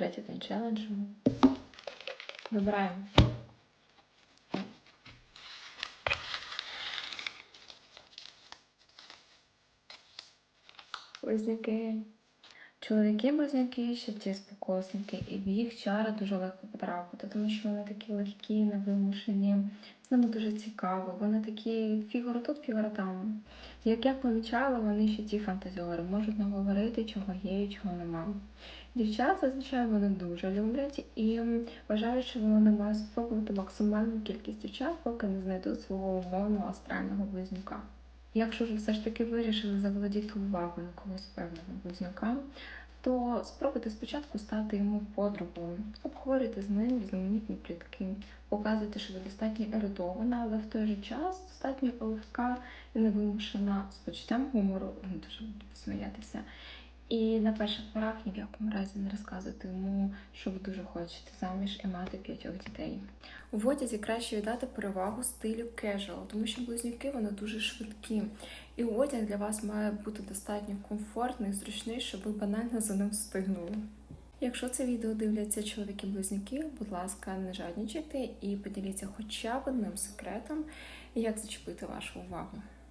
Третій день челенджу. Вибираємо. Близнюки. Чоловіки близнюки ще ті спокусники, і в їх чари дуже легко потрапити, тому що вони такі легкі, невимушені, з ними дуже цікаво. Вони такі фігури тут, фігури там. Як я помічала, вони ще ті фантазіори, можуть наговорити, чого є і чого нема. Дівчат зазвичай вони дуже люблять і вважають, що вони мають спробувати максимальну кількість дівчат, поки не знайдуть свого умовного астрального близнюка. Якщо ж все ж таки вирішили заволодіти увагою когось певного близнюка, то спробуйте спочатку стати йому подругою, обговорюйте з ним різноманітні плітки, показуйте, що ви достатньо ерудована, але в той же час достатньо легка і невимушена з почуттям гумору, вони дуже будуть сміятися. І на перших порах ні в якому разі не розказуйте йому, що ви дуже хочете заміж і мати п'ятьох дітей. У одязі краще віддати перевагу стилю casual, тому що близнюки вони дуже швидкі. І одяг для вас має бути достатньо комфортний, зручний, щоб ви банально за ним встигнули. Якщо це відео дивляться чоловіки-близнюки, будь ласка, не жадничайте і поділіться хоча б одним секретом, як зачепити вашу увагу.